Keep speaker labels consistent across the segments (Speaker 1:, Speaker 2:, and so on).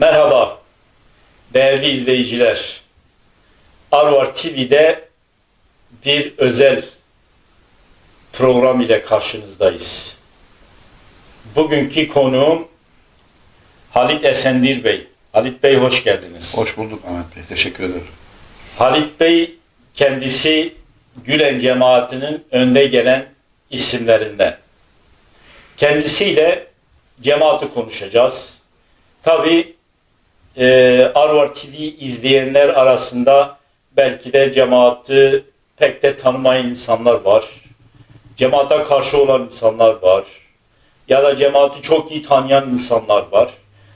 Speaker 1: Merhaba değerli izleyiciler. Arvar TV'de bir özel program ile karşınızdayız. Bugünkü konuğum Halit Esendir Bey. Halit Bey hoş geldiniz.
Speaker 2: Hoş bulduk Ahmet Bey. Teşekkür ederim.
Speaker 1: Halit Bey kendisi Gülen cemaatinin önde gelen isimlerinden. Kendisiyle cemaati konuşacağız. Tabi e, Arvar TV izleyenler arasında belki de cemaati pek de tanımayan insanlar var. Cemaate karşı olan insanlar var. Ya da cemaati çok iyi tanıyan insanlar var.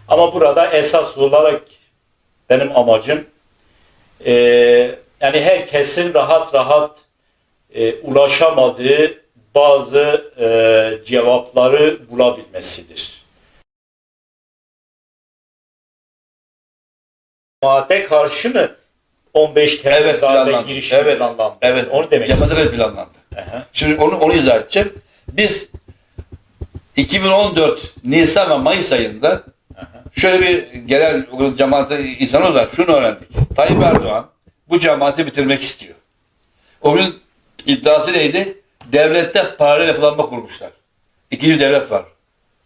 Speaker 1: Ama burada esas olarak benim amacım e, yani herkesin rahat rahat e, ulaşamadığı bazı e, cevapları bulabilmesidir. Cemaate karşı mı 15 Temmuz
Speaker 2: Evet, planlandı.
Speaker 1: girişimi
Speaker 2: Evet,
Speaker 1: planlandı?
Speaker 2: Evet.
Speaker 1: Onu demek
Speaker 2: Cemaate de planlandı.
Speaker 1: Aha,
Speaker 2: Şimdi onu, onu izah edeceğim. Biz 2014 Nisan ve Mayıs ayında şöyle bir genel cemaate insanı olarak şunu öğrendik. Tayyip Erdoğan bu cemaati bitirmek istiyor. O gün iddiası neydi? Devlette paralel yapılanma kurmuşlar. İkinci devlet var.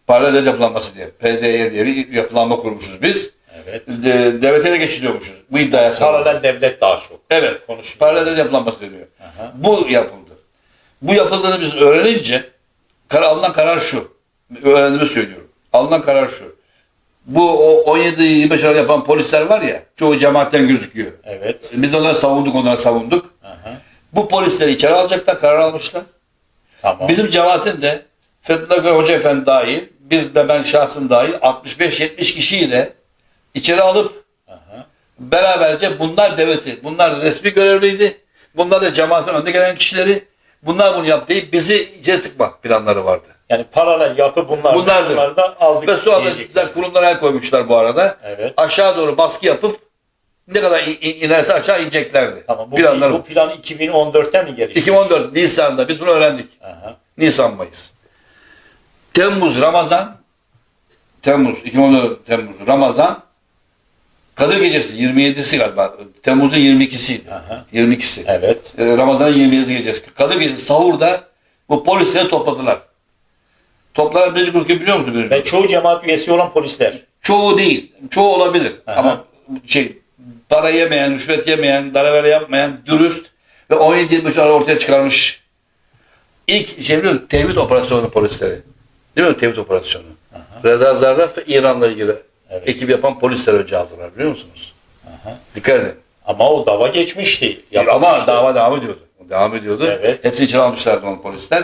Speaker 2: Paralel yapılanması diye. PDY diye bir yapılanma kurmuşuz biz.
Speaker 1: Evet.
Speaker 2: De, devlete de geçiliyormuşuz. Bu iddiaya sağladık.
Speaker 1: Paralel devlet daha çok.
Speaker 2: Evet.
Speaker 1: Konuşuluyor.
Speaker 2: Paralel yapılanması deniyor.
Speaker 1: Aha.
Speaker 2: Bu yapıldı. Bu yapıldığını biz öğrenince kar, alınan karar şu. Öğrendiğimi söylüyorum. Alınan karar şu. Bu o 17-25 Aralık yapan polisler var ya çoğu cemaatten gözüküyor.
Speaker 1: Evet.
Speaker 2: Biz onları savunduk onları savunduk.
Speaker 1: Aha,
Speaker 2: Bu polisleri içeri alacaklar karar almışlar.
Speaker 1: tamam.
Speaker 2: Bizim cemaatin de Fethullah Gülen Hoca Efendi dahil biz ve ben şahsım dahil 65-70 kişiyi de içeri alıp
Speaker 1: Aha,
Speaker 2: beraberce bunlar devleti, bunlar resmi görevliydi. Bunlar da cemaatin önde gelen kişileri. Bunlar bunu yaptı deyip bizi içeri tıkma planları vardı.
Speaker 1: Yani paralel yapı bunlar.
Speaker 2: Bunlardır.
Speaker 1: Bunları da aldık
Speaker 2: Ve sonra
Speaker 1: diyecekler.
Speaker 2: da kurumlara el koymuşlar bu arada.
Speaker 1: Evet.
Speaker 2: Aşağı doğru baskı yapıp ne kadar in- inerse aşağı ineceklerdi.
Speaker 1: Tamam. Bu,
Speaker 2: Planları.
Speaker 1: bu plan 2014'te mi gelişti?
Speaker 2: 2014 Nisan'da biz bunu öğrendik.
Speaker 1: Aha,
Speaker 2: Nisan Mayıs. Temmuz Ramazan Temmuz 2014 Temmuz Ramazan Kadir Gecesi 27'si galiba. Temmuz'un 22'siydi.
Speaker 1: Aha.
Speaker 2: 22'si.
Speaker 1: evet.
Speaker 2: Ee, Ramazan'ın 27 gecesi. Kadir Gecesi sahurda bu polisleri topladılar. Toplanan birinci grup kim biliyor musun? Birinci
Speaker 1: Ve çoğu cemaat üyesi olan polisler.
Speaker 2: Çoğu değil. Çoğu olabilir.
Speaker 1: Aha.
Speaker 2: Ama şey para yemeyen, rüşvet yemeyen, dalavere yapmayan, dürüst ve 17-23 ara ortaya çıkarmış. İlk şey biliyor musun? Tevhid operasyonu polisleri. Değil mi? Tevhid operasyonu. Reza Zarrab ve İran'la ilgili
Speaker 1: Evet.
Speaker 2: ekip yapan polisler önce aldılar biliyor musunuz?
Speaker 1: Aha.
Speaker 2: Dikkat edin.
Speaker 1: Ama o dava geçmişti.
Speaker 2: Ama
Speaker 1: Yapılmıştı.
Speaker 2: dava devam ediyordu. Devam ediyordu.
Speaker 1: Evet.
Speaker 2: Hepsini içeri almışlardı onu polisler.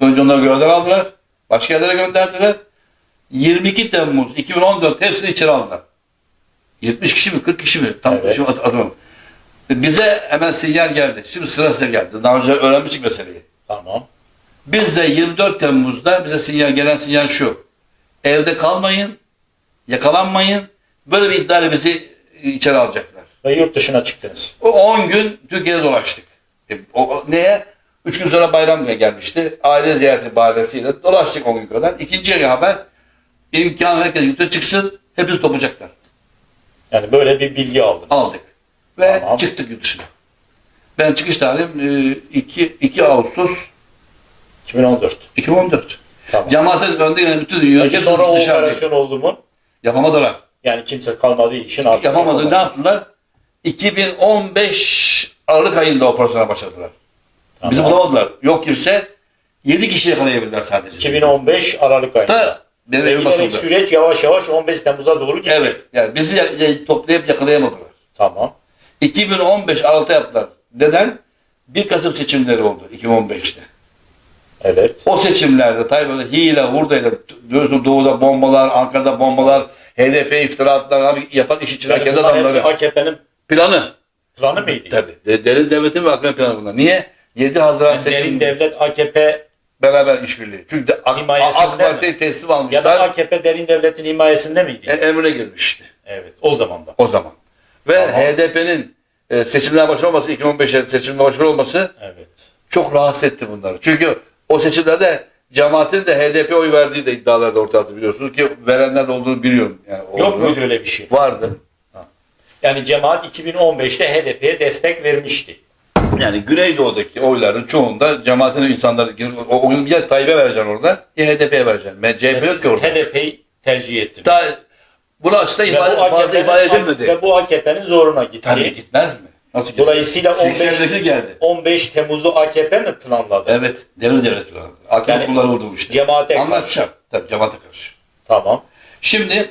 Speaker 2: Önce onları görevden aldılar. Başka yerlere gönderdiler. 22 Temmuz 2014 hepsini içeri aldılar. 70 kişi mi 40 kişi mi? Tam
Speaker 1: Evet.
Speaker 2: şimdi hatırlamıyorum. Bize hemen sinyal geldi. Şimdi sıra size geldi. Daha önce öğrenmiştik meseleyi.
Speaker 1: Tamam.
Speaker 2: Biz de 24 Temmuz'da bize sinyal gelen sinyal şu. Evde kalmayın, yakalanmayın. Böyle bir iddiayla bizi içeri alacaklar.
Speaker 1: Ve yurt dışına çıktınız.
Speaker 2: O 10 gün Türkiye'de dolaştık. E, o, neye? 3 gün sonra bayram günü gelmişti. Aile ziyareti bahanesiyle dolaştık 10 gün kadar. İkinci haber imkan herkes yurtta çıksın. Hepimiz toplayacaklar.
Speaker 1: Yani böyle bir bilgi aldınız.
Speaker 2: Aldık. Ve
Speaker 1: Tamam.
Speaker 2: çıktık yurt dışına. Ben çıkış tarihim e, 2, 2 Ağustos
Speaker 1: 2014.
Speaker 2: 2014.
Speaker 1: Tamam.
Speaker 2: Cemaatin önde gelen bütün dünya
Speaker 1: Peki sonra o operasyon oldu mu?
Speaker 2: Yapamadılar.
Speaker 1: Yani kimse kalmadığı için artık
Speaker 2: Yapamadı. Ne yaptılar? 2015 Aralık ayında operasyona başladılar.
Speaker 1: Tamam.
Speaker 2: Bizi bulamadılar. Yok kimse 7 kişi yakalayabildiler sadece.
Speaker 1: 2015 Aralık ayında.
Speaker 2: Da benim evim basıldı.
Speaker 1: süreç yavaş yavaş 15 Temmuz'a doğru gitti.
Speaker 2: Evet. Yani bizi ya- toplayıp yakalayamadılar.
Speaker 1: Tamam.
Speaker 2: 2015 Aralık'ta yaptılar. Neden? 1 Kasım seçimleri oldu 2015'te.
Speaker 1: Evet.
Speaker 2: O seçimlerde tabii hile, hurdayla diyorsun doğuda bombalar, Ankara'da bombalar, HDP iftira attılar, abi yapan iş içinden
Speaker 1: Yani
Speaker 2: adamları.
Speaker 1: AKP'nin
Speaker 2: Planı.
Speaker 1: planı mıydı?
Speaker 2: Tabii. De- Derin devletin ve akıllı planı bunlar. Niye? 7 Haziran
Speaker 1: Yani derin
Speaker 2: seçim
Speaker 1: devlet AKP
Speaker 2: beraber işbirliği. Çünkü de AK, AK Parti'yi teslim
Speaker 1: ya da
Speaker 2: almışlar.
Speaker 1: AKP derin devletin himayesinde miydi?
Speaker 2: E, emrine girmişti.
Speaker 1: Evet. O zaman da.
Speaker 2: O zaman. Ve. HDP'nin e, seçimler başarılı olması, 2015'e seçimler başarılı olması
Speaker 1: Evet.
Speaker 2: çok rahatsız etti bunları. Çünkü o seçimlerde Cemaatin de HDP oy verdiği de iddialarda ortaya attı biliyorsunuz ki verenler de olduğunu biliyorum. Yani
Speaker 1: Yok
Speaker 2: olduğunu.
Speaker 1: muydu öyle bir şey?
Speaker 2: Vardı.
Speaker 1: Yani cemaat 2015'te HDP'ye destek vermişti.
Speaker 2: Yani Güneydoğu'daki oyların çoğunda cemaatin insanları o oyunu ya Tayyip'e vereceksin orada ya HDP'ye vereceksin. Ben CHP yok ki orada.
Speaker 1: HDP'yi tercih ettiniz.
Speaker 2: Daha bunu
Speaker 1: Ve
Speaker 2: ifade, fazla ifade edilmedi.
Speaker 1: Ve bu AKP'nin zoruna gitti.
Speaker 2: Tabii gitmez mi? Nasıl?
Speaker 1: Dolayısıyla 15,
Speaker 2: 80'deki geldi.
Speaker 1: 15 Temmuz'u AKP mi planladı?
Speaker 2: Evet. Devir devlet falan. AKP
Speaker 1: Yani
Speaker 2: kullanıldı bu işte.
Speaker 1: cemaate karşı.
Speaker 2: Anlatacağım. Tabii cemaate karşı.
Speaker 1: Tamam.
Speaker 2: Şimdi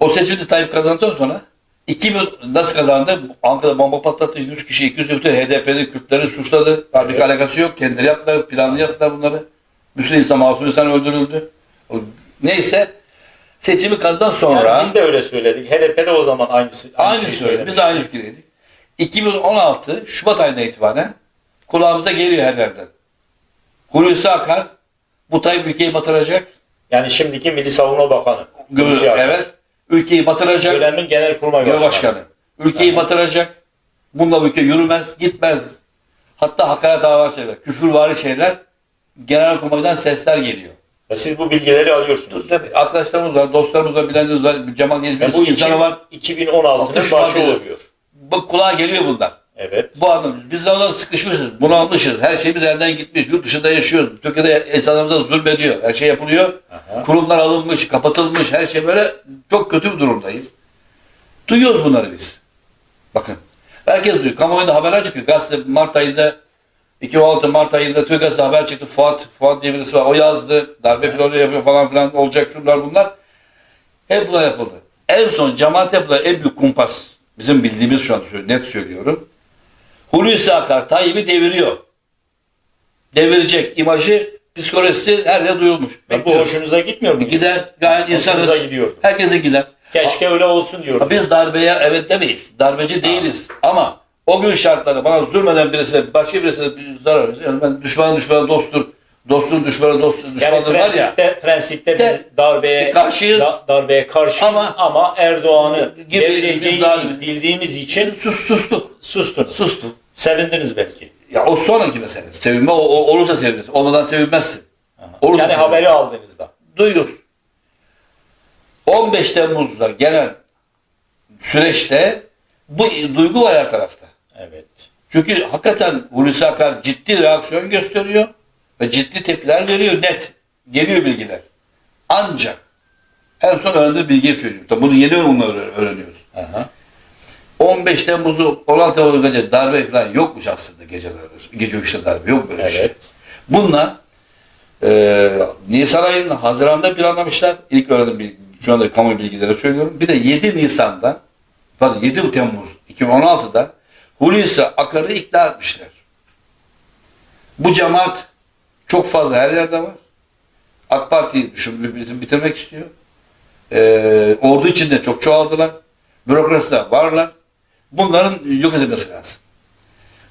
Speaker 2: o seçimde Tayyip kazandıktan sonra 2000 nasıl kazandı? Ankara'da bomba patlattı. 100 kişi, 200 kişi HDP'li Kürtleri suçladı. Halbuki
Speaker 1: Evet.
Speaker 2: alakası yok. Kendileri yaptılar, planlı yaptılar bunları. Bir sürü insan, masum insan öldürüldü. O- Neyse seçimi kazandıktan sonra
Speaker 1: Yani biz de öyle söyledik. HDP de o zaman aynısı.
Speaker 2: aynı
Speaker 1: şeyi
Speaker 2: söyledi. Biz aynı fikirdeydik. 2016 Şubat ayına itibaren kulağımıza geliyor her yerden. Hulusi Akar bu Tayyip ülkeyi batıracak.
Speaker 1: Yani şimdiki Milli Savunma Bakanı. Hulusi Akar.
Speaker 2: evet. Ülkeyi batıracak.
Speaker 1: Dönemin Genelkurmay
Speaker 2: Başkanı.
Speaker 1: Başkanı.
Speaker 2: başkanı. Ülkeyi
Speaker 1: Aha.
Speaker 2: batıracak. Bununla ülke yürümez, gitmez. Hatta hakaret dava şeyler, küfürvari şeyler Genelkurmay'dan sesler geliyor.
Speaker 1: Ve siz bu bilgileri alıyorsunuz.
Speaker 2: Tabii arkadaşlarımız var, dostlarımız var, bilenlerimiz var, cemaat
Speaker 1: Ve
Speaker 2: gezmiş
Speaker 1: bu
Speaker 2: insanı var.
Speaker 1: 2016'nın
Speaker 2: Altmış Şubat
Speaker 1: başı oluyor.
Speaker 2: Bu kulağa geliyor bunlar.
Speaker 1: Evet.
Speaker 2: Bu adam, biz de ondan sıkışmışız, bunalmışız. Her şeyimiz elden gitmiş, yurt dışında yaşıyoruz. Türkiye'de insanlarımıza zulmediyor, her şey yapılıyor.
Speaker 1: Aha.
Speaker 2: Kurumlar alınmış, kapatılmış, her şey böyle çok kötü bir durumdayız. Duyuyoruz bunları biz. Bakın. Herkes duyuyor. Kamuoyunda haberler çıkıyor. Gazete Mart ayında 2016 Mart ayında Türk Gazetesi haber çıktı. Fuat, Fuat diye birisi var. O yazdı. Darbe planı yapıyor falan filan olacak şunlar bunlar. Hep bunlar yapıldı. En son cemaat yapılan en büyük kumpas. Bizim bildiğimiz şu an net söylüyorum. Hulusi Akar Tayyip'i deviriyor. Devirecek imajı, psikolojisi her yerde duyulmuş.
Speaker 1: Ve bu
Speaker 2: Bekliyorum.
Speaker 1: hoşunuza gitmiyor mu?
Speaker 2: Gider gayet insanız.
Speaker 1: Gidiyordu.
Speaker 2: Herkese gider.
Speaker 1: Keşke öyle olsun
Speaker 2: Ha,
Speaker 1: diyorum.
Speaker 2: Biz darbeye evet demeyiz. Darbeci değiliz. Ama o gün şartları bana zulmeden birisine başka birisine bir zarar verir. Yani ben düşmanın düşmanı dosttur. Dostun düşmanı dost
Speaker 1: Yani
Speaker 2: düşmandır var ya.
Speaker 1: prensipte, prensipte
Speaker 2: De-
Speaker 1: biz darbeye
Speaker 2: karşıyız.
Speaker 1: da- darbeye karşı
Speaker 2: Ama-
Speaker 1: ama, Erdoğan'ı devireceğini bildiğimiz için
Speaker 2: Sus, sustuk.
Speaker 1: sustunuz.
Speaker 2: Sustuk.
Speaker 1: Sevindiniz belki.
Speaker 2: Ya o sonraki mesele. Sevinme o, o- olursa sevinirsin. Olmadan sevinmezsin. Olursa
Speaker 1: yani
Speaker 2: sevinirsin.
Speaker 1: haberi aldığınızda.
Speaker 2: duyuyoruz. 15 Temmuz'da gelen süreçte bu duygu var her tarafta.
Speaker 1: Evet.
Speaker 2: Çünkü hakikaten Hulusi Akar ciddi reaksiyon gösteriyor ve ciddi tepkiler veriyor net. Geliyor bilgiler. Ancak en son öğrendiği bilgiyi söylüyorum. Tabii bunu yeni onları öğreniyoruz.
Speaker 1: Aha.
Speaker 2: 15 Temmuz'u 16 Temmuz gece darbe falan yokmuş aslında geceler. Gece 3'te darbe yok böyle bir şey.
Speaker 1: Evet.
Speaker 2: Bunlar e, Nisan ayının Haziran'da planlamışlar. İlk öğrendim bil- şu anda kamu bilgileri söylüyorum. Bir de 7 Nisan'da pardon 7 Temmuz 2016'da Hulusi Akar'ı ikna etmişler. Bu cemaat çok fazla her yerde var. AK Parti'yi bitirmek istiyor. E, ordu içinde çok çoğaldılar. Bürokraside varlar. Bunların yok edilmesi lazım.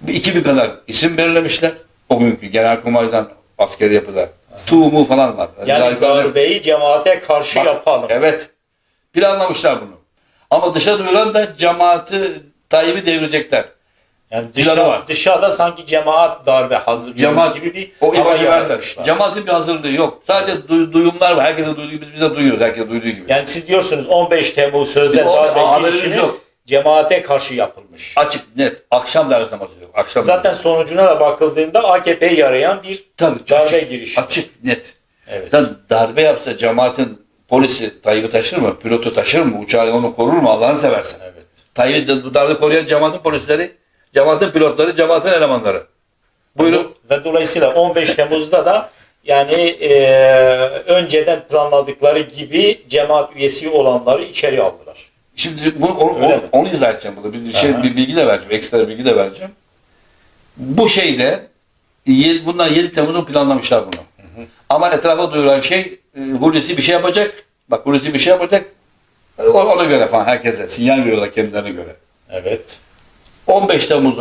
Speaker 2: Bir 2000 kadar isim belirlemişler. O günkü genelkurmaydan askeri yapıda. Tuğmu falan var.
Speaker 1: Yani darbeyi cemaate karşı
Speaker 2: Bak,
Speaker 1: yapalım.
Speaker 2: Evet. Planlamışlar bunu. Ama dışa duyulan da cemaati Tayyip'i devirecekler.
Speaker 1: Yani
Speaker 2: Planı
Speaker 1: dışa,
Speaker 2: var.
Speaker 1: dışarıda sanki cemaat darbe hazırlıyoruz
Speaker 2: Cemaat
Speaker 1: gibi bir
Speaker 2: o imajı verdiler. Cemaatin bir hazırlığı yok. Sadece duy- duyumlar var. Herkese duyduğu gibi biz de duyuyoruz. Herkes duyduğu gibi.
Speaker 1: Yani siz diyorsunuz 15 Temmuz sözde darbe girişimi
Speaker 2: yok.
Speaker 1: cemaate karşı yapılmış.
Speaker 2: Açık, net. Akşam darbesinden bahsediyorum. Akşam
Speaker 1: Zaten sonucuna da bakıldığında AKP'ye yarayan bir
Speaker 2: Tabii,
Speaker 1: darbe
Speaker 2: açık,
Speaker 1: girişimi.
Speaker 2: Açık, net.
Speaker 1: Evet.
Speaker 2: Sen darbe yapsa cemaatin polisi Tayyip'i taşır mı? Pilotu taşır mı? Uçağı onu korur mu? Allah'ını seversen.
Speaker 1: Evet.
Speaker 2: Tayyip'i darbe koruyan cemaatin polisleri, cemaatin pilotları, cemaatin elemanları. Buyurun.
Speaker 1: Ve dolayısıyla 15 Temmuz'da da yani e, önceden planladıkları gibi cemaat üyesi olanları içeri aldılar.
Speaker 2: Şimdi bunu, onu,
Speaker 1: Öyle
Speaker 2: onu,
Speaker 1: mi?
Speaker 2: onu izah edeceğim burada. Bir, şey,
Speaker 1: Aha.
Speaker 2: bir bilgi de vereceğim. Ekstra bilgi de vereceğim. Bu şeyde bundan 7 Temmuz'u planlamışlar bunu. Ama etrafa duyulan şey e, Hulusi bir şey yapacak. Bak Hulusi bir şey yapacak. Ona göre falan herkese sinyal veriyorlar kendilerine göre.
Speaker 1: Evet.
Speaker 2: 15 Temmuz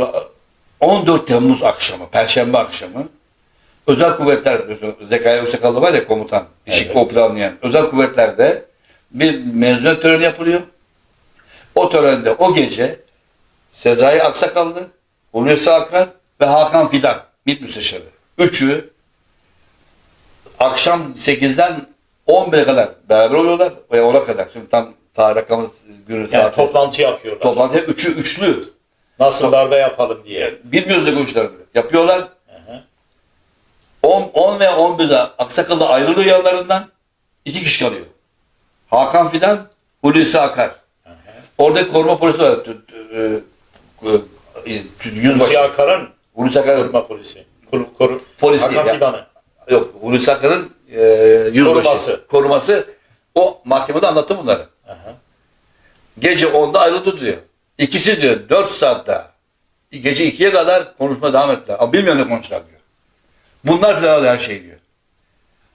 Speaker 2: 14 Temmuz akşamı, Perşembe akşamı Özel Kuvvetler Zekai Özakallı var ya komutan, işi
Speaker 1: Evet.
Speaker 2: o planlayan. Özel Kuvvetler'de bir mezuniyet töreni yapılıyor. O törende o gece Sezai Aksakallı, Hulusi Akar ve Hakan Fidan, MİT Müsteşarı. Üçü akşam 8'den 11'e kadar beraber oluyorlar ve 10'a kadar. Şimdi tam tarih rakamı günü
Speaker 1: Yani
Speaker 2: saati.
Speaker 1: toplantı yapıyorlar.
Speaker 2: Toplantı üçü, üçlü.
Speaker 1: Nasıl darbe yapalım diye.
Speaker 2: Bilmiyoruz ne konuştular. Yapıyorlar.
Speaker 1: Hı hı.
Speaker 2: 10, 10 ve 11'de Aksakal'da ayrılıyor yanlarından. iki kişi kalıyor. Hakan Fidan, Hulusi Akar. Orada koruma polisi var. E, e, Yüzbaşı.
Speaker 1: Siyah Karın
Speaker 2: Hulusi Akar'ın
Speaker 1: koruma polisi. Koru, koru,
Speaker 2: Polis
Speaker 1: Hakan
Speaker 2: değil.
Speaker 1: Fidan'ı.
Speaker 2: yok. Hulusi Akar'ın e, yüzbaşı.
Speaker 1: Koruması.
Speaker 2: Koruması. O mahkemede anlattı bunları.
Speaker 1: Hı.
Speaker 2: Gece 10'da ayrıldı diyor. İkisi diyor 4 saat daha. Gece 2'ye kadar konuşma devam ettiler. Ama bilmiyor ne konuştular diyor. Bunlar falan her şey diyor.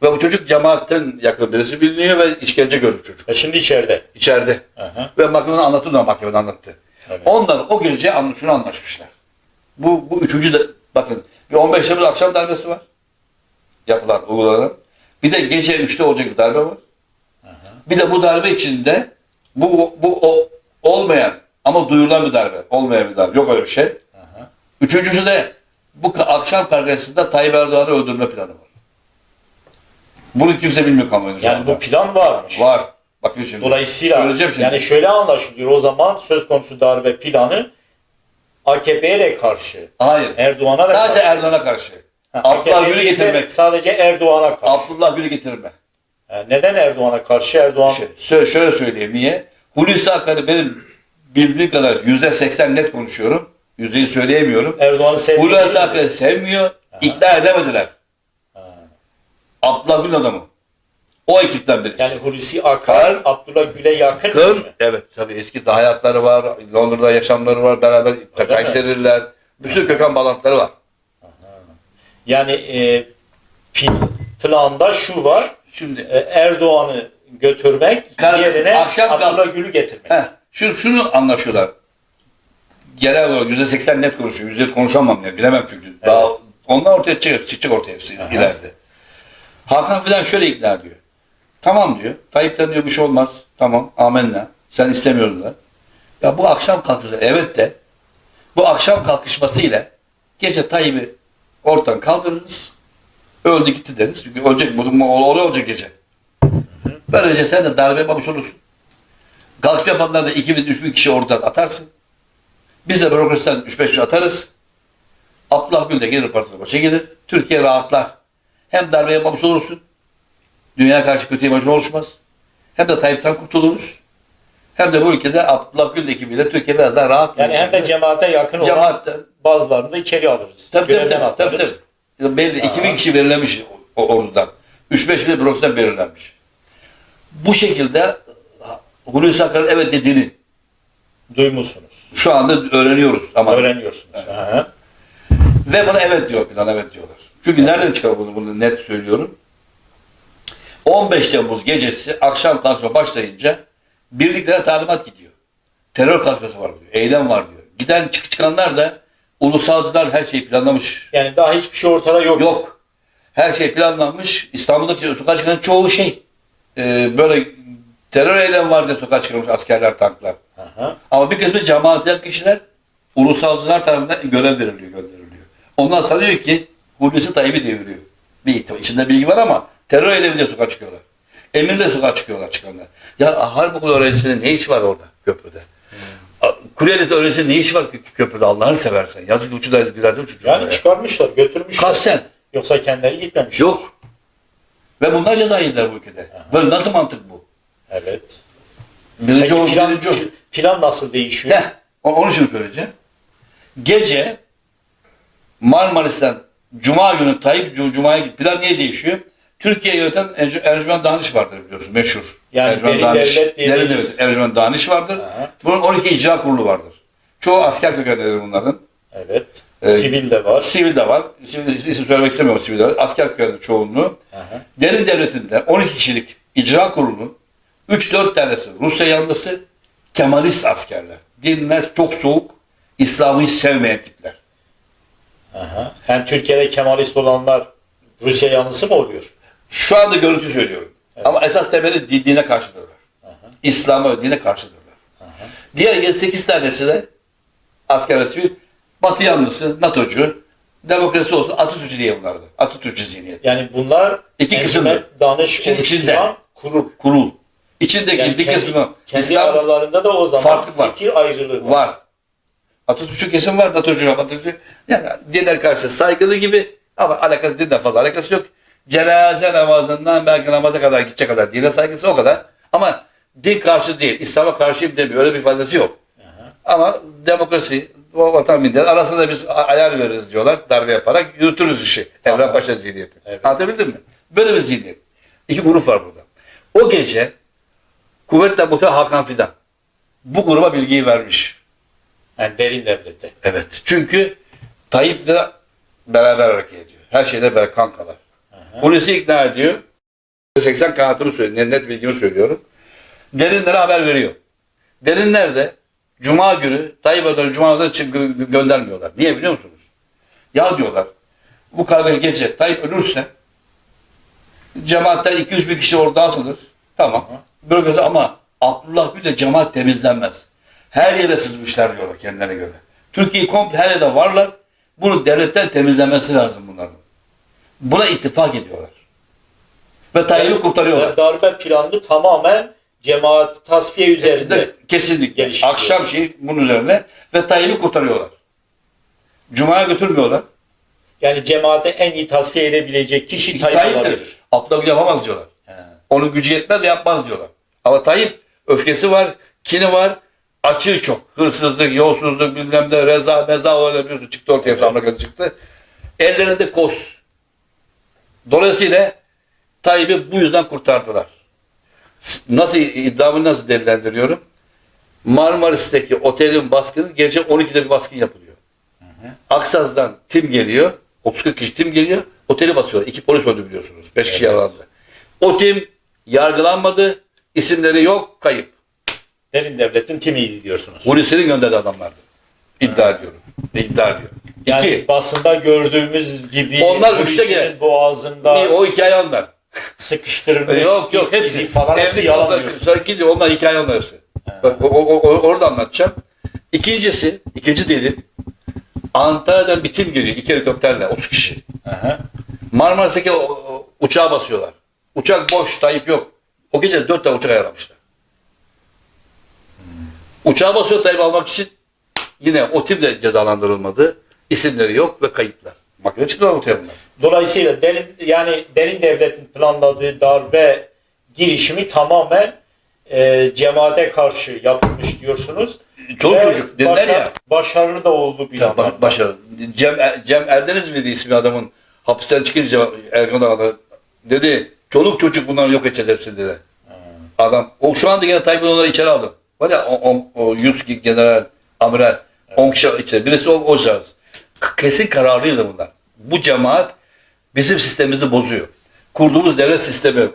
Speaker 2: Ve bu çocuk cemaatten yakın birisi biliniyor ve işkence gördü çocuk.
Speaker 1: E şimdi içeride.
Speaker 2: içeride.
Speaker 1: Hı.
Speaker 2: Ve mahkemeden anlattı da mahkemede anlattı.
Speaker 1: Evet.
Speaker 2: Onlar o gece şunu anlaşmışlar. Bu, bu üçüncü de bakın bir 15 Temmuz akşam darbesi var. Yapılan, uygulanan. Bir de gece 3'te olacak bir darbe var. Bir de bu darbe içinde bu, bu o, olmayan ama duyurulan bir darbe. Olmayan bir darbe. Yok öyle bir şey.
Speaker 1: hı.
Speaker 2: Üçüncüsü de bu akşam kargasında Tayyip Erdoğan'ı öldürme planı var. Bunu kimse bilmiyor kamuoyunda.
Speaker 1: Yani bu plan varmış.
Speaker 2: var. Bakın şimdi.
Speaker 1: Dolayısıyla
Speaker 2: Söyleyeceğim şimdi.
Speaker 1: yani şöyle anlaşılıyor o zaman söz konusu darbe planı AKP'ye de karşı,
Speaker 2: Hayır.
Speaker 1: Erdoğan'a da
Speaker 2: Sadece
Speaker 1: karşı.
Speaker 2: Erdoğan'a karşı.
Speaker 1: Ha,
Speaker 2: Abdullah Gül'ü getirmek.
Speaker 1: Sadece Erdoğan'a karşı.
Speaker 2: Abdullah Gül'ü getirme.
Speaker 1: Ha, neden Erdoğan'a karşı? Erdoğan
Speaker 2: Şey, şöyle söyleyeyim niye? Hulusi Akar'ı benim bildiğim kadar yüzde seksen net konuşuyorum. Yüzdeyi söyleyemiyorum.
Speaker 1: Erdoğan'ı sevdiği
Speaker 2: Hulusi Akar'ı sevmiyor. ikna edemediler.
Speaker 1: Ha.
Speaker 2: Abdullah Gül adamı. O ekipten birisi.
Speaker 1: Yani Hulusi Akar,
Speaker 2: Kar-
Speaker 1: Abdullah Gül'e yakın
Speaker 2: Kın,
Speaker 1: mı?
Speaker 2: evet tabii eski hayatları var. Londra'da yaşamları var. Beraber Kayseriler. Bir sürü köken bağlantıları var.
Speaker 1: Yani e, planda şu var,
Speaker 2: Şimdi
Speaker 1: e, Erdoğan'ı götürmek,
Speaker 2: Kar-
Speaker 1: yerine
Speaker 2: akşam
Speaker 1: Abdullah Gül'ü getirmek.
Speaker 2: Heh, şunu, şunu anlaşıyorlar. Genel olarak yüzde seksen net konuşuyor. Yüzde konuşamam ya. Bilemem çünkü. Daha onlar ortaya çıkacak. Çıkacak ortaya hepsi
Speaker 1: Aha.
Speaker 2: ileride. Hakan Fidan şöyle ikna ediyor. Tamam diyor. Tayyip'ten diyor bir şey olmaz. Tamam. Amenna. Sen istemiyorsun da. Ya bu akşam kalkışması. Evet de bu akşam kalkışmasıyla gece Tayyip'i ortadan kaldırırız. Öldü gitti deriz. Çünkü ölecek. Bu olacak gece. Böylece sen de darbe yapmamış olursun. Kalkıp yapanlar da 2000 3000 kişi oradan atarsın. Biz de bürokrasiden 3-5 kişi atarız. Abdullah Gül de gelir partide başa gelir. Türkiye rahatlar. Hem darbe yapmamış olursun. Dünyaya karşı kötü imajın oluşmaz. Hem de Tayyip'ten kurtuluruz. Hem de bu ülkede Abdullah Gül ekibiyle Türkiye biraz daha rahat.
Speaker 1: Yani hem de cemaate yakın olan
Speaker 2: Cemaatten-
Speaker 1: bazılarını da içeri alırız.
Speaker 2: Tabii tabii tabii. tabii, tabii. Belli, 2000 kişi belirlenmiş o- ordudan. 3-5 bile bürokrasiden belirlenmiş. Bu şekilde Hulusi Akar'ın evet dediğini
Speaker 1: Duymuşsunuz.
Speaker 2: şu anda öğreniyoruz ama
Speaker 1: Öğreniyorsunuz. Aha.
Speaker 2: ve buna evet diyor plan evet diyorlar. Çünkü nereden çıkar bunu, bunu net söylüyorum. 15 Temmuz gecesi akşam kalkma başlayınca birliklere talimat gidiyor. Terör kalkması var diyor. Eylem var diyor. Giden çık çıkanlar da ulusalcılar her şeyi planlamış.
Speaker 1: Yani daha hiçbir şey ortada yok.
Speaker 2: Yok. Her şey planlanmış. İstanbul'daki sokağa çıkan çoğu şey e, böyle terör eylemi var diye sokağa çıkılmış askerler, tanklar.
Speaker 1: Aha.
Speaker 2: Ama bir kısmı cemaat kişiler ulusalcılar tarafından görev veriliyor, gönderiliyor. Ondan sanıyor ki Hulusi Tayyip'i deviriyor. Bir ihtimal. içinde bilgi var ama terör eylemi diye sokağa çıkıyorlar. Emirle sokağa çıkıyorlar çıkanlar. Ya Harpokulu öğrencisinin ne işi var orada köprüde? Hmm. Kuryelit öğrencisinin ne işi var kö- köprüde Allah'ını seversen? Yazık uçuda gülerdi uçuyor.
Speaker 1: Yani çıkarmışlar, götürmüşler.
Speaker 2: Kasten.
Speaker 1: Yoksa kendileri gitmemiş.
Speaker 2: Yok. Ve bunlar ceza yediler bu ülkede. Böyle nasıl mantık bu?
Speaker 1: Evet.
Speaker 2: Birinci
Speaker 1: Peki plan,
Speaker 2: birinci
Speaker 1: plan nasıl değişiyor?
Speaker 2: Heh, o- onu şimdi söyleyeceğim. Gece Marmaris'ten Cuma günü Tayyip Cu- Cuma'ya git. Plan niye değişiyor? Türkiye'yi yöneten Ercü- Ercüment Daniş vardır biliyorsun meşhur.
Speaker 1: Yani
Speaker 2: Ercüment Daniş.
Speaker 1: devlet diye
Speaker 2: devlet, Ercüment Daniş vardır.
Speaker 1: Aha.
Speaker 2: Bunun 12 icra kurulu vardır. Çoğu asker kökenlidir bunların.
Speaker 1: Evet.
Speaker 2: Ee,
Speaker 1: Sivil de var.
Speaker 2: Sivil de var. Sivil isim söylemek istemiyorum sivil de var. Asker kökenli çoğunluğu.
Speaker 1: Aha.
Speaker 2: Derin devletinde 12 kişilik icra kurulunun 3-4 tanesi Rusya yanlısı Kemalist askerler. Dinler çok soğuk, İslam'ı hiç sevmeyen tipler.
Speaker 1: Aha. Yani Türkiye'de Kemalist olanlar Rusya yanlısı mı oluyor?
Speaker 2: Şu anda görüntü söylüyorum. Ama esas temeli di- dine karşıdırlar. İslam'a ve dine karşıdırlar. Diğer 7-8 tanesi de asker sivil Batı yanlısı, NATO'cu, Demokrasi olsun. Atatürkçü diye bunlardı. Atatürkçü zihniyet.
Speaker 1: Yani bunlar
Speaker 2: İki kısımdır.
Speaker 1: danış kurul.
Speaker 2: Kurul. İçindeki
Speaker 1: Yani
Speaker 2: bir
Speaker 1: kendi,
Speaker 2: kısmı
Speaker 1: kendi
Speaker 2: İslam
Speaker 1: aralarında da o zaman
Speaker 2: farklılık var.
Speaker 1: fikir ayrılığı var.
Speaker 2: var. Atatürkçü kesim var. Atatürkçü, Atatürkçü. Yani dine karşı saygılı gibi ama alakası dinden fazla alakası yok. Cenaze namazından belki namaza kadar gidecek kadar dine saygısı o kadar. Ama din karşı değil. İslam'a karşıyım demiyor. Öyle bir ifadesi yok. Ama demokrasi, o vatan millet arasında biz ayar veririz diyorlar. Darbe yaparak yürütürüz işi.
Speaker 1: Tamam.
Speaker 2: Evren Paşa zihniyeti.
Speaker 1: Evet.
Speaker 2: Anlatabildim mi? Böyle bir zihniyet. İki grup var burada. O gece kuvvetle muhtemelen Hakan Fidan bu gruba bilgiyi vermiş.
Speaker 1: Yani derin devlette.
Speaker 2: Evet. Çünkü Tayyip'le beraber hareket ediyor. Her şeyde beraber kankalar. Polisi ikna ediyor. 80 kanatını söylüyor. Net bilgimi söylüyorum. Derinlere haber veriyor. Derinler de Cuma günü Tayyip Erdoğan'ı Cuma'da gö- gö- göndermiyorlar. Niye biliyor musunuz? Ya diyorlar bu karga gece Tayyip ölürse cemaatten 2-3 bin kişi orada asılır. Tamam. Bölgesi ama Abdullah Gül'le cemaat temizlenmez. Her yere sızmışlar diyorlar kendilerine göre. Türkiye komple her yerde varlar. Bunu devletten temizlenmesi lazım bunların. Buna ittifak ediyorlar. Ve Tayyip'i kurtarıyorlar.
Speaker 1: Darbe planı tamamen cemaat tasfiye üzerinde.
Speaker 2: Kesinlikle.
Speaker 1: geliştiriyor.
Speaker 2: Akşam şey bunun üzerine ve Tayyip'i kurtarıyorlar. Cuma'ya götürmüyorlar.
Speaker 1: Yani cemaate en iyi tasfiye edebilecek kişi Tayyip
Speaker 2: Tayyip'tir.
Speaker 1: olabilir.
Speaker 2: Abdullah yapamaz diyorlar.
Speaker 1: He.
Speaker 2: Onun gücü yetmez de yapmaz diyorlar. Ama Tayyip öfkesi var, kini var, açığı çok. Hırsızlık, yolsuzluk, bilmem ne, reza, meza olaylar biliyorsun çıktı ortaya evet. kadar çıktı. Ellerinde kos. Dolayısıyla Tayyip'i bu yüzden kurtardılar. Nasıl iddiamı nasıl delillendiriyorum? Marmaris'teki otelin baskını gece 12'de bir baskın yapılıyor. Aksaz'dan tim geliyor. 30-40 kişi tim geliyor. Oteli basıyorlar. İki polis öldü biliyorsunuz. 5 kişi
Speaker 1: Evet.
Speaker 2: yaralandı. O tim yargılanmadı. İsimleri yok. Kayıp.
Speaker 1: Derin devletin timiydi diyorsunuz.
Speaker 2: Polislerin gönderdiği adamlardı. İddia ediyorum. İddia ediyor.
Speaker 1: Yani
Speaker 2: İki.
Speaker 1: basında gördüğümüz gibi
Speaker 2: Onlar üçte gel.
Speaker 1: boğazında
Speaker 2: O hikaye onlar.
Speaker 1: sıkıştırılmış
Speaker 2: yok yok
Speaker 1: bir
Speaker 2: hepsi.
Speaker 1: dizi falan hepsi yalan
Speaker 2: olsa-
Speaker 1: diyorsun.
Speaker 2: sonra gidiyor onlar hikaye onlar hepsi. Bak o, o, o- orada anlatacağım. İkincisi, ikinci delil. Antalya'dan bir tim geliyor iki helikopterle 30 kişi.
Speaker 1: Aha.
Speaker 2: Marmaris'teki o- o- uçağa basıyorlar. Uçak boş, Tayyip yok. O gece dört tane uçak ayarlamışlar. Uçağa basıyor Tayyip almak için. Yine o tim de cezalandırılmadı. İsimleri yok ve kayıplar. Makine çıktılar ortaya bunlar.
Speaker 1: Dolayısıyla derin yani derin devletin planladığı darbe girişimi tamamen e, cemaate karşı yapılmış diyorsunuz.
Speaker 2: Çoluk çocuk dediler
Speaker 1: başar-
Speaker 2: ya.
Speaker 1: Başarılı da oldu bir
Speaker 2: Ya
Speaker 1: yandan.
Speaker 2: bak başarı. Cem, Cem Erdeniz miydi ismi adamın? Hapisten çıkınca Erkan Ağa'da dedi çoluk çocuk bunları yok edeceğiz hepsini dedi. Adam o şu anda yine Tayyip onları içeri aldı. Var ya o, o, o 100 general, amiral 10 kişi içeri. Birisi o, o şahıs. Kesin kararlıydı bunlar. Bu cemaat bizim sistemimizi bozuyor. Kurduğumuz devlet sistemi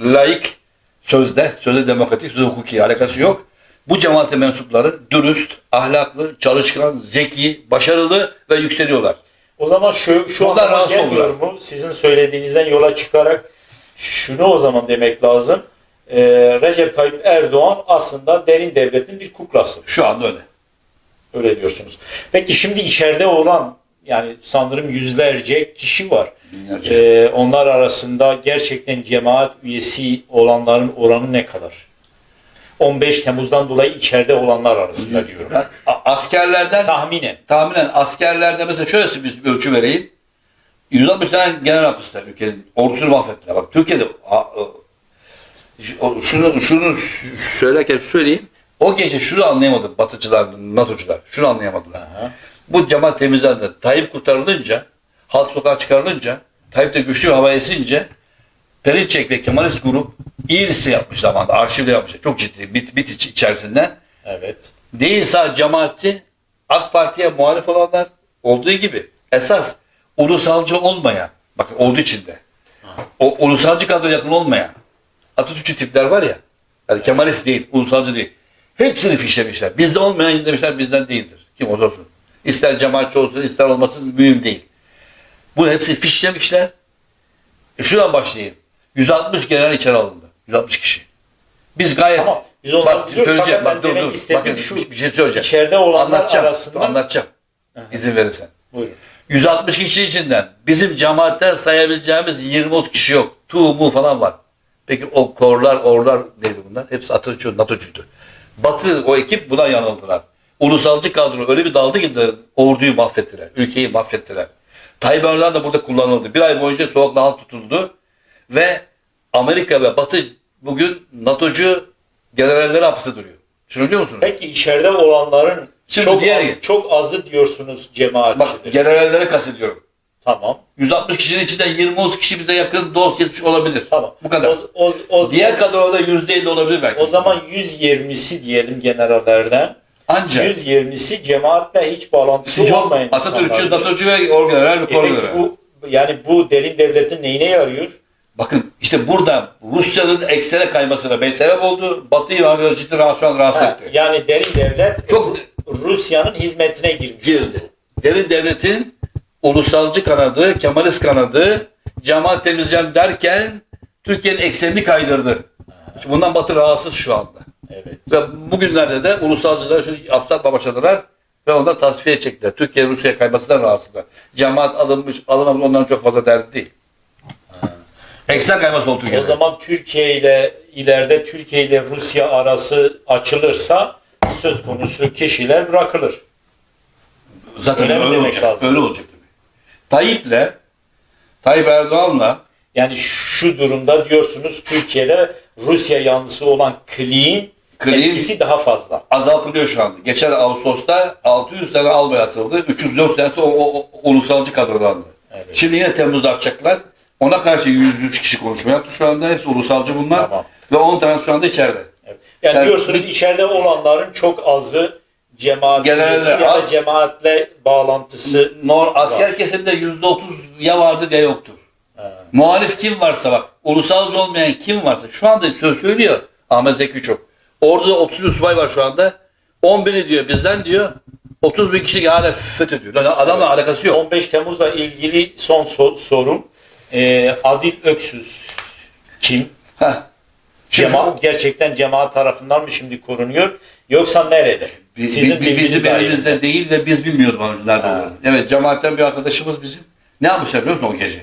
Speaker 2: laik sözde, sözde demokratik, sözde hukuki alakası yok. Bu cemaatin mensupları dürüst, ahlaklı, çalışkan, zeki, başarılı ve yükseliyorlar.
Speaker 1: O zaman şu, şu
Speaker 2: Bundan
Speaker 1: anlama
Speaker 2: rahatsız oldular.
Speaker 1: mu? Sizin söylediğinizden yola çıkarak şunu o zaman demek lazım. Ee, Recep Tayyip Erdoğan aslında derin devletin bir kuklası.
Speaker 2: Şu anda öyle.
Speaker 1: Öyle diyorsunuz. Peki şimdi içeride olan yani sanırım yüzlerce kişi var.
Speaker 2: Binlerce.
Speaker 1: Ee, onlar arasında gerçekten cemaat üyesi olanların oranı ne kadar? 15 Temmuz'dan dolayı içeride olanlar arasında diyorum.
Speaker 2: Ben askerlerden
Speaker 1: Tahminen.
Speaker 2: tahminen askerlerde mesela şöyle bir ölçü vereyim. 160 tane genel hapiste ülkenin ordusunu mahvettiler. Bak Türkiye'de şunu şunu söylerken söyleyeyim. O gece şunu anlayamadı Batıcılar, NATO'cular. Şunu anlayamadılar.
Speaker 1: Aha.
Speaker 2: Bu cemaat temizlendi. Tayyip kurtarılınca, halk sokağa çıkarılınca, Tayyip de güçlü bir hava esince Perinçek ve Kemalist grup iyi liste yapmış zamanda. Arşivde yapmışlar. Çok ciddi. Bit, bit iç- içerisinden.
Speaker 1: Evet.
Speaker 2: Değil sadece cemaati AK Parti'ye muhalif olanlar olduğu gibi esas ulusalcı olmayan, bakın olduğu içinde, o ulusalcı kadro yakın olmayan Atatürkçü tipler var ya, yani Kemalist değil, ulusalcı değil. Hepsini fişlemişler. Bizde olmayan demişler bizden değildir. Kim olursa olsun. İster cemaatçi olsun, ister olmasın mühim değil. Bunu hepsini fişlemişler. E şuradan başlayayım. 160 general içeri alındı. 160 kişi. Biz gayet...
Speaker 1: Tamam. Biz onları
Speaker 2: Bak
Speaker 1: biliyoruz.
Speaker 2: söyleyeceğim. Bak dur dur. Bakın
Speaker 1: şu,
Speaker 2: bir, şey söyleyeceğim.
Speaker 1: içeride olanlar
Speaker 2: anlatacağım.
Speaker 1: arasında-
Speaker 2: anlatacağım. İzin verirsen.
Speaker 1: Buyurun.
Speaker 2: 160 kişi içinden bizim cemaatten sayabileceğimiz 20-30 kişi yok. Tuğmu falan var. Peki o korlar, orlar neydi bunlar? Hepsi Atatürk'ü, NATO'cuydu. Batı o ekip buna yanıldılar. Ulusalcı kadro öyle bir daldı ki de orduyu mahvettiler. Ülkeyi mahvettiler. Tayyip Erdoğan da burada kullanıldı. Bir ay boyunca soğuk lahal tutuldu. Ve Amerika ve Batı bugün NATO'cu generalleri hapiste duruyor. Şunu biliyor musunuz?
Speaker 1: Peki içeride olanların
Speaker 2: Şimdi
Speaker 1: çok,
Speaker 2: diğer-
Speaker 1: az, çok azı diyorsunuz cemaatçidir.
Speaker 2: Bak generallere kastediyorum.
Speaker 1: Tamam.
Speaker 2: 160 kişinin içinde 20-30 kişi bize yakın dost yetmiş olabilir.
Speaker 1: Tamam.
Speaker 2: Bu kadar.
Speaker 1: O, o, o,
Speaker 2: Diğer kadroda %50 olabilir belki.
Speaker 1: o zaman 120'si diyelim generallerden.
Speaker 2: Ancak
Speaker 1: 120'si cemaatle hiç bağlantısı
Speaker 2: yok
Speaker 1: olmayan
Speaker 2: Atatürkçü. NATO'cu ve orgeneral
Speaker 1: E
Speaker 2: kor
Speaker 1: peki
Speaker 2: general.
Speaker 1: bu yani bu derin devletin neyine yarıyor?
Speaker 2: Bakın işte burada Rusya'nın eksene kaymasına ben sebep oldu. Batı'yı ve ciddi rahatsız, rahatsız
Speaker 1: Ha,
Speaker 2: etti.
Speaker 1: yani derin devlet
Speaker 2: Çok
Speaker 1: Rusya'nın hizmetine girmiş.
Speaker 2: girdi. Derin devletin ulusalcı kanadı, Kemalist kanadı, cemaat temizleyeceğim derken Türkiye'nin eksenini kaydırdı. Şimdi bundan Batı rahatsız şu anda.
Speaker 1: Evet.
Speaker 2: Ve bugünlerde de ulusalcılar şunu aptatla başladılar ve ondan tasfiye çektiler. Türkiye Rusya'ya kaymasından rahatsızlar. Cemaat alınmış, alınmamış onların çok fazla derdi değil. Eksen kayması oldu
Speaker 1: O
Speaker 2: Türkiye'de.
Speaker 1: zaman Türkiye ile ileride Türkiye ile Rusya arası açılırsa söz konusu kişiler bırakılır.
Speaker 2: Zaten
Speaker 1: öyle
Speaker 2: öyle, olacak.
Speaker 1: lazım?
Speaker 2: Öyle olacak tabii. Tayyip'le, Tayyip Erdoğan'la
Speaker 1: Yani şu durumda diyorsunuz Türkiye'de Rusya yanlısı olan kliğin etkisi daha fazla.
Speaker 2: azaltılıyor şu anda. Geçen Ağustos'ta 600 tane albay atıldı. 304 tanesi o, o, o- ulusalcı kadrolandı.
Speaker 1: Evet.
Speaker 2: Şimdi yine Temmuz'da atacaklar. Ona karşı 103 kişi konuşma yaptı şu anda. Hepsi ulusalcı bunlar.
Speaker 1: Tamam.
Speaker 2: Ve 10 tane şu anda içeride.
Speaker 1: Evet. Yani,
Speaker 2: Yani
Speaker 1: diyorsunuz içeride olanların çok azı cemaat
Speaker 2: Genelde
Speaker 1: ya da
Speaker 2: az.
Speaker 1: cemaatle bağlantısı.
Speaker 2: Nor asker kesimde %30 ya vardır ya yoktur.
Speaker 1: Ha.
Speaker 2: Muhalif kim varsa bak, ulusalcı olmayan kim varsa şu anda söz söylüyor Ahmet Zeki çok. Orada 30 bin subay var şu anda. 10 bini diyor bizden diyor. 30 bin kişi hala FETÖ diyor. Yani adamla alakası yok.
Speaker 1: 15 Temmuz'la ilgili son so- sorum. Ee, Adil Öksüz kim?
Speaker 2: Heh.
Speaker 1: Cemaat, gerçekten cemaat tarafından mı şimdi korunuyor? Yoksa nerede?
Speaker 2: Biz,
Speaker 1: Sizin
Speaker 2: bi- bi- bizim elimizde değil de biz bilmiyoruz bana nerede olduğunu. Evet cemaatten bir arkadaşımız bizim. Ne yapmışlar biliyor musun o gece?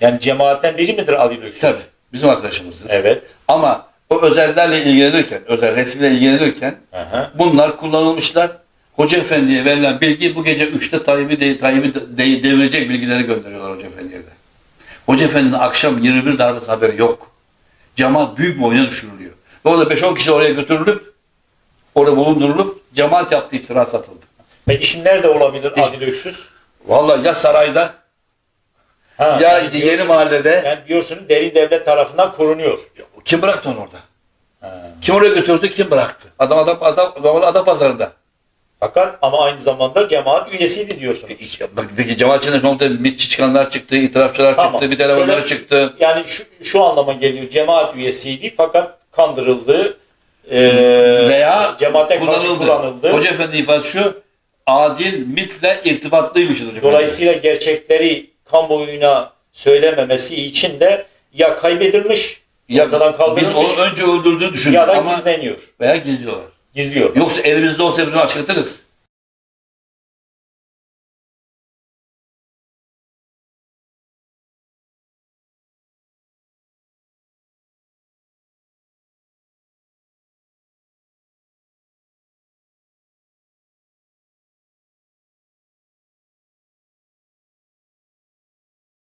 Speaker 1: Yani cemaatten biri midir Adil Öksüz?
Speaker 2: Tabii bizim arkadaşımızdır.
Speaker 1: Evet.
Speaker 2: Ama o özellerle ilgilenirken, özel resimle ilgilenirken
Speaker 1: Aha.
Speaker 2: bunlar kullanılmışlar. Hoca Efendi'ye verilen bilgi bu gece 3'te Tayyip'i de, de- devirecek bilgileri gönderiyorlar Hoca Efendi'ye de. Hoca Efendi'nin akşam 21 darbesi haberi yok. Cemaat büyük bir oyuna düşürülüyor. Ve orada 5-10 kişi oraya götürülüp orada bulundurulup cemaat yaptığı iftira satıldı.
Speaker 1: Peki şimdi nerede olabilir
Speaker 2: Hiç-
Speaker 1: Adil Öksüz?
Speaker 2: Vallahi ya sarayda
Speaker 1: Ha,
Speaker 2: ya
Speaker 1: yani
Speaker 2: yeni
Speaker 1: diyorsun-
Speaker 2: mahallede
Speaker 1: Yani diyorsunuz derin devlet tarafından korunuyor.
Speaker 2: kim bıraktı onu orada?
Speaker 1: Ha.
Speaker 2: Kim oraya götürdü kim bıraktı? Adam adam adam adam, adam pazarında.
Speaker 1: Fakat ama aynı zamanda cemaat üyesiydi diyorsunuz.
Speaker 2: Bak peki cemaatçinin sonunda mitçi çıkanlar çıktı, itirafçılar
Speaker 1: Tamam.
Speaker 2: çıktı, bir telefonları
Speaker 1: Şöyle-
Speaker 2: çıktı.
Speaker 1: Yani şu, şu anlama geliyor. Cemaat üyesiydi fakat kandırıldı. E,
Speaker 2: Veya
Speaker 1: cemaate
Speaker 2: kullanıldı.
Speaker 1: kullanıldı.
Speaker 2: Hoca Efendi ifadesi şu, adil mitle irtibatlıymış Hoca Efendi.
Speaker 1: Dolayısıyla gerçekleri kamuoyuna söylememesi için de ya kaybedilmiş,
Speaker 2: ya,
Speaker 1: ortadan
Speaker 2: biz
Speaker 1: kaldırılmış
Speaker 2: onu önce öldürdüğünü düşündük
Speaker 1: ya da
Speaker 2: ama
Speaker 1: gizleniyor.
Speaker 2: veya gizliyorlar.
Speaker 1: Gizliyor.
Speaker 2: Yoksa elimizde olsa biz onu açıklatırız.